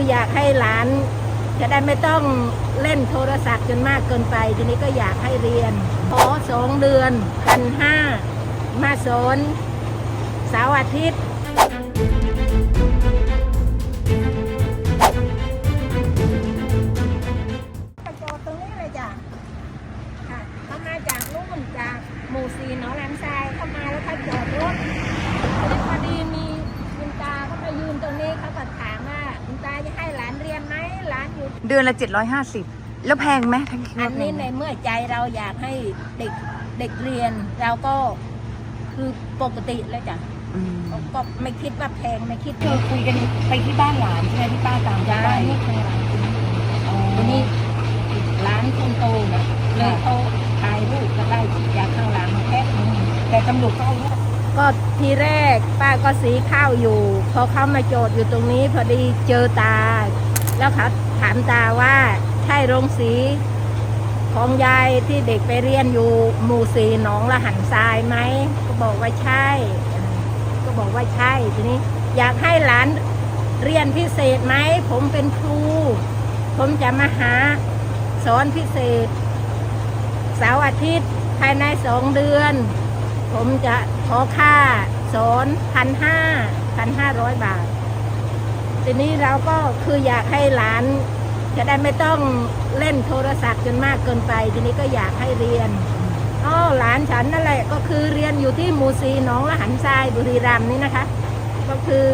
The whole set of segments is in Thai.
คืออยากให้หลาน จะได้ไม่ต้องเล่นโทรศัพท์จนมากเกินไป ทีนี้ก็อยากให้เรียนขอสองเดือนพันห้ามาสอนเสาร์อาทิตย์กระโจดตรงนี้เลยจ้ะค่ะเขามาจากนู่นจากหมู่ซีหนองแหลมทรายเข้ามาแล้วเขาจอดรถแล้วพอดีมีคุณตาเขามายืนตรงนี้เขาก็ถามว่าคุณตาจะให้หลานเรียนไหมหลานอยู่ เดือนละ 750 แล้วแพงไหมทั้งคิดอันว่าแพนี้งไหในมเมื่อใจเราอยากให้เด็กเด็กเรียนเราก็คือปกติแล้วจ้ะอืมก็ไม่คิดว่าแพงไม่คิดคือคุยกันไปที่บ้านหลานใช่ไหมที่ป้าตามจ้าไปนี่คือหลานคนนี้อ๋อทีนี้ร้านคนโตนะเลยเขาถ่ายรูปก็ได้จากข้างหลังแค่นึงแต่ตำรวจก็เอาลู ก็ทีแรกป้าก็สีข้าวอยู่ พอเขามาโจทย์อยู่ตรงนี้พอดีเจอตา แล้วเขาถามตาว่าใช่โรงสีของยายที่เด็กไปเรียนอยู่หมู่สีหนองละหันทรายไหมก็บอกว่าใช่ ก็บอกว่าใช่ทีนี้ อยากให้หลานเรียนพิเศษไหมผมเป็นครูผมจะมาหาสอนพิเศษเสาร์อาทิตย์ภายในสองเดือน ผมจะขอค่าสอนพันห้าพันห้าร้อยบาท ทีนี้เราก็คืออยากให้หลาน จะได้ไม่ต้องเล่นโทรศัพท์จนมากเกินไป ทีนี้ก็อยากให้เรียนอ๋อหลานฉันนั่นแหละก็คือเรียนอยู่ที่มูซีหนองละหันทรายบุรีรัมย์นี่นะคะ ก็คือ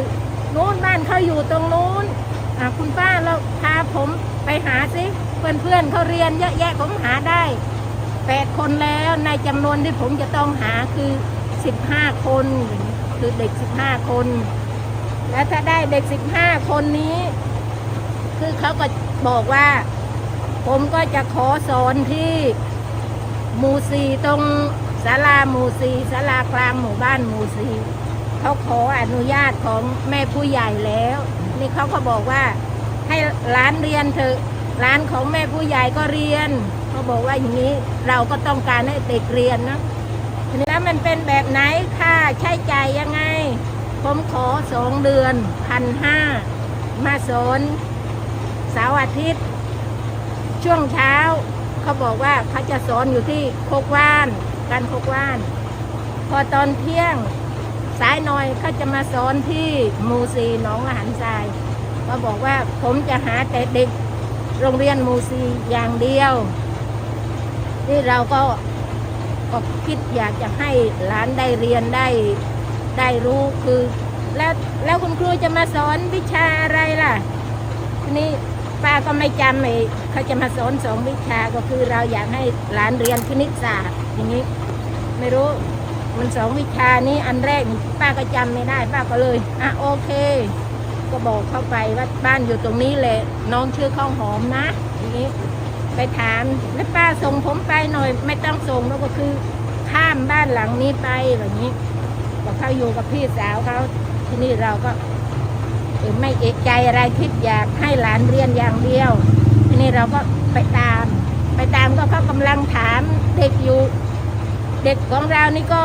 นู้นบ้านเขาอยู่ตรงนู้นคุณป้าเราพาผมไปหาสิเพื่อนเพื่อนเขาเรียนเยอะแยะผมหาได้ แปดคนแล้วในจำนวนที่ผมจะต้องหาคือสิบห้าคน คือเด็กสิบห้าคน แล้วถ้าได้เด็กสิบห้าคนนี้ คือเขาก็บอกว่า ผมก็จะขอสอนที่หมู่สีตรงศาลาหมู่สีศาลากลางหมู่บ้านหมู่สีเขาขออนุญาตของแม่ผู้ใหญ่แล้ว นี่เขาก็บอกว่าให้ร้านเรียนเถอะ ร้านของแม่ผู้ใหญ่ก็เรียนเขาบอกว่าอย่างนี้เราก็ต้องการให้เด็กเรียนนะทีนี้แล้วมันเป็นแบบไหนค่าใช้จ่ายยังไง ผมขอสองเดือนพันห้ามาสอนเสาร์อาทิตย์ ช่วงเช้า เขาบอกว่าเขาจะสอนอยู่ที่โคกว่านการโคกว่าน พอตอนเที่ยงสายหน่อยเขาจะมาสอนที่มูซีหนองอาหารทรายเขาบอกว่าผมจะหาแต่เด็ก โรงเรียนมูซีอย่างเดียวที่เราก็ก็คิดอยากจะให้หลานได้เรียนได้ได้รู้คือ แล้วแล้วคุณครูจะมาสอนวิชาอะไรล่ะทีนี้ป้าก็ไม่จำเลยเขาจะมาสอนสองวิชาก็คือเราอยากให้หลานเรียนคณิตศาสตร์อย่างนี้ ไม่รู้มันสองวิชานี้อันแรกป้าก็จำไม่ได้ ป้าก็เลยอะโอเค ก็บอกเข้าไปว่าบ้านอยู่ตรงนี้แหละน้องชื่อข้าวหอมนะอย่างนี้ไปถามแล้วป้าส่งผมไปหน่อย ไม่ต้องส่งแล้วก็คือข้ามบ้านหลังนี้ไปแบบนี้ก็เขาอยู่กับพี่สาวเขาที่นี่เราก็เออไม่เอกใจอะไรคิดอยากให้หลานเรียนอย่างเดียว ทีนี้เราก็ไปตาม ไปตามก็เขากำลังถามเด็กอยู่ เด็กของเรานี่ก็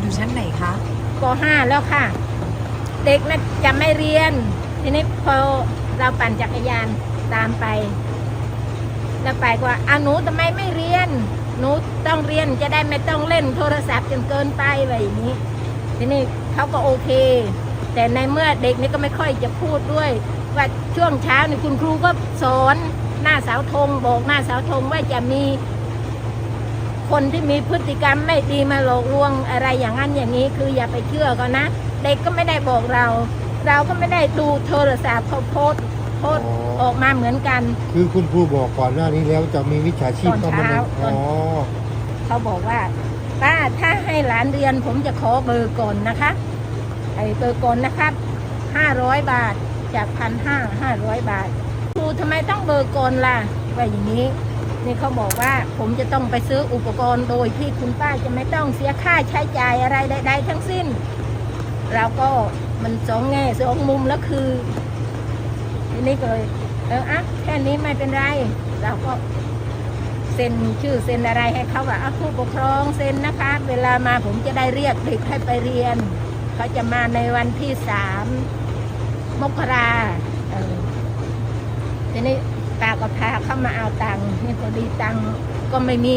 อยู่ชั้นไหนคะปห้าแล้วค่ะ เด็กน่ะจะไม่เรียน ทีนี้พอเราปั่นจักรยานตามไป แล้วไปก็ว่าอาหนูทำไมไม่เรียน หนูต้องเรียนจะได้ไม่ต้องเล่นโทรศัพท์จนเกินไปอะไรอย่างนี้ ทีนี้เขาก็โอเค แต่ในเมื่อเด็กนี่ก็ไม่ค่อยจะพูดด้วย ว่าช่วงเช้านี่คุณครูก็สอนหน้าเสาธงบอกหน้าเสาธงว่าจะมี คนที่มีพฤติกรรมไม่ดีมาหลอกลวงอะไรอย่างนั้นอย่างนี้คืออย่าไปเชื่อเขานะ เด็กก็ไม่ได้บอกเรา เราก็ไม่ได้ดูโทรศัพท์เขาโพสต์โพสต์ออกมาเหมือนกัน คือคุณครูบอกก่อนหน้านี้แล้วจะมีวิชาชีพเข้ามาในตอนเช้า อ๋อเขาบอกว่าป้าถ้าให้หลานเรียนผมจะขอเบอร์ก่อนนะคะไอ้เบอร์ก่อนนะครับห้าร้อยบาทจากพันห้าห้าร้อยบาทครูทำไมต้องเบอร์ก่อนล่ะว่าอย่างนี้ นี่เขาบอกว่าผมจะต้องไปซื้ออุปกรณ์โดยที่คุณป้าจะไม่ต้องเสียค่าใช้จ่ายอะไรใดๆทั้งสิ้น เราก็มันสองแง่สองมุมแล้วคือทีนี้ก็เลยเอออะแค่นี้ไม่เป็นไร เราก็เซ็นชื่อเซ็นอะไรให้เขาว่าอะผู้ปกครองเซ็นนะคะ เวลามาผมจะได้เรียกเด็กให้ไปเรียน เขาจะมาในวันที่สามมกราทีนี้ ป้าก็พาเข้ามาเอาตังค์นี่พอดีตังค์ก็ไม่มี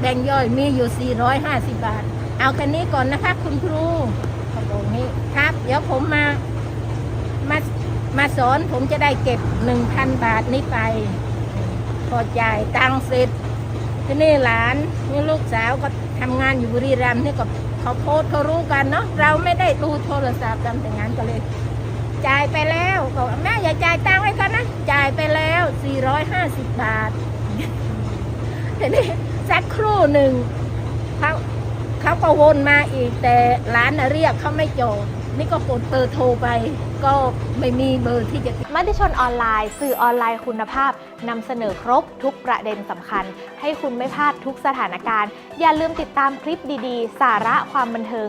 แบงย่อยมีอยู่ 450 บาท เอาแค่นี้ก่อนนะคะ คุณครูเขาบอกนี้ครับ เดี๋ยวผมมามามาสอนผมจะได้เก็บ 1,000 บาทนี้ไปพอจ่ายตังค์เสร็จที่นี่หลานนี่ลูกสาวก็ทำงานอยู่บุรีรัมย์นี่ก็เขาโพสเขารู้กันเนาะเราไม่ได้ดูโทรศัพท์กันแต่งงานก็เลย จ่ายไปแล้วบอกแม่อย่าจ่ายตังค์ให้เขานะจ่ายไปแล้ว 450 บาททีนี้สักครู่หนึ่งเขาเขาก็วนมาอีกแต่ร้านเรียกเขาไม่จบนี่ก็กดเบอร์โทรไป ก็ไม่มีเบอร์ที่จะมติชนออนไลน์ สื่อออนไลน์คุณภาพนำเสนอครบทุกประเด็นสำคัญ ให้คุณไม่พลาดทุกสถานการณ์ อย่าลืมติดตามคลิปดีๆ สาระความบันเทิง